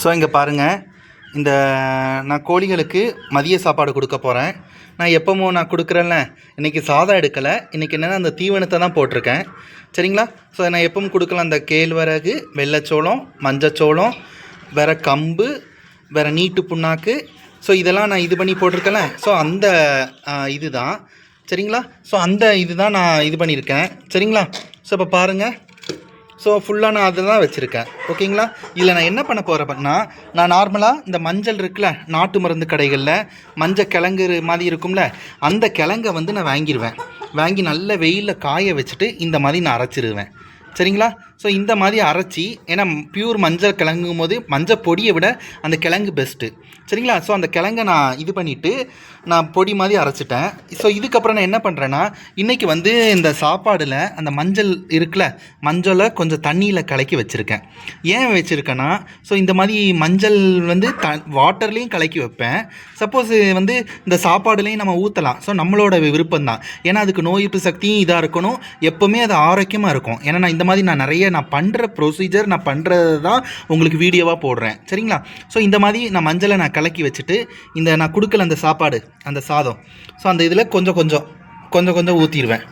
So இங்கே பாருங்கள் இந்த நான் கோழிகளுக்கு மதிய சாப்பாடு கொடுக்க போகிறேன் நான் எப்போமோ நான் கொடுக்குறேன்ல இன்றைக்கி சாதம் எடுக்கலை. இன்றைக்கி என்னென்னா அந்த தீவனத்தை தான் போட்டிருக்கேன். சரிங்களா? ஸோ நான் எப்பவும் கொடுக்கலாம். அந்த கேழ்வரகு வெள்ளைச்சோளம் மஞ்சச்சோளம் வேறு கம்பு வேறு நீட்டு புண்ணாக்கு. ஸோ இதெல்லாம் நான் இது பண்ணி போட்டிருக்கேன்ல. ஸோ அந்த இது தான் சரிங்களா? ஸோ அந்த இது தான் நான் இது பண்ணியிருக்கேன். சரிங்களா? ஸோ இப்போ பாருங்கள் ஸோ ஃபுல்லாக நான் அதை தான் வச்சுருக்கேன். ஓகேங்களா இதில் நான் என்ன பண்ண போகிறேன்னா நான் நார்மலாக இந்த மஞ்சள் இருக்குல்ல நாட்டு மருந்து கடைகளில் மஞ்சள் கிழங்கு மாதிரி இருக்கும்ல அந்த கிழங்கை வந்து நான் வாங்கிடுவேன் வாங்கி நல்ல வெயிலில் காய வச்சுட்டு இந்த மாதிரி நான் அரைச்சிருவேன். சரிங்களா? ஸோ இந்த மாதிரி அரைச்சி ஏன்னா பியூர் மஞ்சள் கிழங்கும் போது மஞ்சள் பொடியை விட அந்த கிழங்கு பெஸ்ட்டு சரிங்களா? ஸோ அந்த கிழங்கை நான் இது பண்ணிவிட்டு நான் பொடி மாதிரி அரைச்சிட்டேன். ஸோ இதுக்கப்புறம் நான் என்ன பண்ணுறேன்னா இன்றைக்கி வந்து இந்த சாப்பாடில் அந்த மஞ்சள் இருக்குல்ல மஞ்சளை கொஞ்சம் தண்ணியில் கலக்கி வச்சுருக்கேன். ஏன் வச்சுருக்கேன்னா ஸோ இந்த மாதிரி மஞ்சள் வந்து த வாட்டர்லேயும் கலக்கி வைப்பேன். சப்போஸ் வந்து இந்த சாப்பாடுலேயும் நம்ம ஊற்றலாம் ஸோ நம்மளோட விருப்பம் தான் ஏன்னா அதுக்கு நோய் எதிர்ப்பு சக்தியும் இதாக இருக்கணும். எப்போவுமே அது ஆரோக்கியமாக இருக்கும். ஏன்னா நான் இந்த மாதிரி நான் நிறைய நான் பண்ணுற ப்ரொசீஜர் நான் பண்ணுறது தான் உங்களுக்கு வீடியோவாக போடுறேன். சரிங்களா? ஸோ இந்த மாதிரி நான் மஞ்சளை நான் கலக்கி வச்சுட்டு இந்த நான் கொடுக்கல அந்த சாப்பாடு அந்த சாதம். ஸோ அந்த இதில் கொஞ்சம் கொஞ்சம் கொஞ்சம் கொஞ்சம் ஊற்றிடுவேன்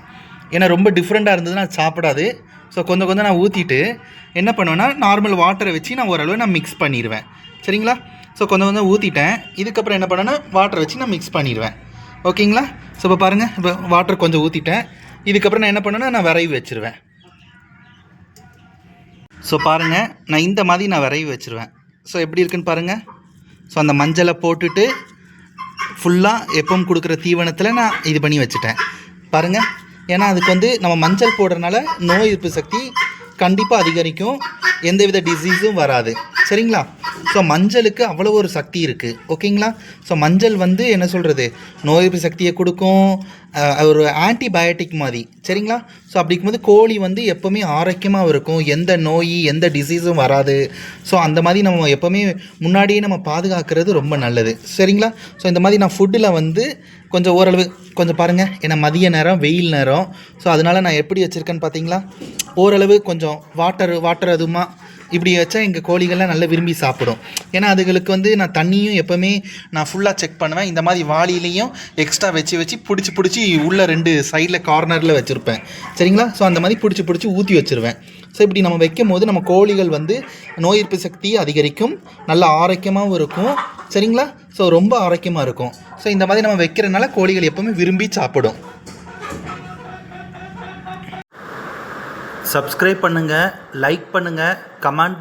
ஏன்னா ரொம்ப டிஃப்ரெண்ட்டாக இருந்ததுன்னா அது சாப்பிடாது. ஸோ கொஞ்சம் கொஞ்சம் நான் ஊற்றிட்டு என்ன பண்ணுவேன்னா நார்மல் வாட்டரை வச்சு நான் ஓரளவு நான் மிக்ஸ் பண்ணிடுவேன். சரிங்களா? ஸோ கொஞ்சம் கொஞ்சம் ஊற்றிட்டேன் இதுக்கப்புறம் என்ன பண்ணேன்னா வாட்டரை வச்சு நான் மிக்ஸ் பண்ணிடுவேன். ஓகேங்களா ஸோ இப்போ பாருங்கள் இப்போ வாட்டர் கொஞ்சம் ஊற்றிட்டேன் இதுக்கப்புறம் நான் என்ன பண்ணேன்னா நான் விரைவி வச்சுருவேன். ஸோ பாருங்கள் நான் இந்த மாதிரி நான் விரைவி வச்சுருவேன். ஸோ எப்படி இருக்குன்னு பாருங்கள் ஸோ அந்த மஞ்சளை போட்டுட்டு ஃபுல்லாக எப்பவும் கொடுக்குற தீவனத்தில் நான் இது பண்ணி வச்சுட்டேன். பாருங்கள் ஏன்னா அதுக்கு வந்து நம்ம மஞ்சள் போடுறதுனால நோய் எதிர்ப்பு சக்தி கண்டிப்பாக அதிகரிக்கும். எந்தவித டிசீஸும் வராது. சரிங்களா? ஸோ மஞ்சளுக்கு அவ்வளோ ஒரு சக்தி இருக்குது ஓகேங்களா? ஸோ மஞ்சள் வந்து என்ன சொல்கிறது நோய் எதிர்ப்பு சக்தியை கொடுக்கும். ஒரு ஆன்டிபயோட்டிக் மாதிரி. சரிங்களா? ஸோ அப்படி இருக்கும்போது கோழி வந்து எப்போவுமே ஆரோக்கியமாக இருக்கும். எந்த நோய் எந்த டிசீஸும் வராது. ஸோ அந்த மாதிரி நம்ம எப்போவுமே முன்னாடியே நம்ம பாதுகாக்கிறது ரொம்ப நல்லது. சரிங்களா? ஸோ இந்த மாதிரி நான் ஃபுட்டில் வந்து கொஞ்சம் ஓரளவு கொஞ்சம் பாருங்கள் ஏன்னா மதிய நேரம் வெயில் நேரம். ஸோ அதனால் நான் எப்படி வச்சுருக்கேன்னு பார்த்தீங்களா ஓரளவு கொஞ்சம் வாட்டர் வாட்டர் அதுமா இப்படி வச்சா எங்கள் கோழிகள்லாம் நல்லா விரும்பி சாப்பிடும். ஏன்னா அதுகளுக்கு வந்து நான் தண்ணியும் எப்போவுமே நான் ஃபுல்லாக செக் பண்ணுவேன். இந்த மாதிரி வாளிலையும் எக்ஸ்ட்ரா வச்சு வச்சு பிடிச்சி பிடிச்சி உள்ள ரெண்டு சைடில் கார்னரில் வச்சுருப்பேன். சரிங்களா? ஸோ அந்த மாதிரி பிடிச்சி பிடிச்சி ஊற்றி வச்சுருவேன். ஸோ இப்படி நம்ம வைக்கும் போது நம்ம கோழிகள் வந்து நோய் எதிர்ப்பு சக்தி அதிகரிக்கும். நல்ல ஆரோக்கியமாகவும் இருக்கும். சரிங்களா? ஸோ ரொம்ப ஆரோக்கியமாக இருக்கும். ஸோ இந்த மாதிரி நம்ம வைக்கிறதுனால கோழிகள் எப்பவுமே விரும்பி சாப்பிடும். சப்ஸ்கிரைப் பண்ணுங்கள் லைக் பண்ணுங்கள் கமெண்ட்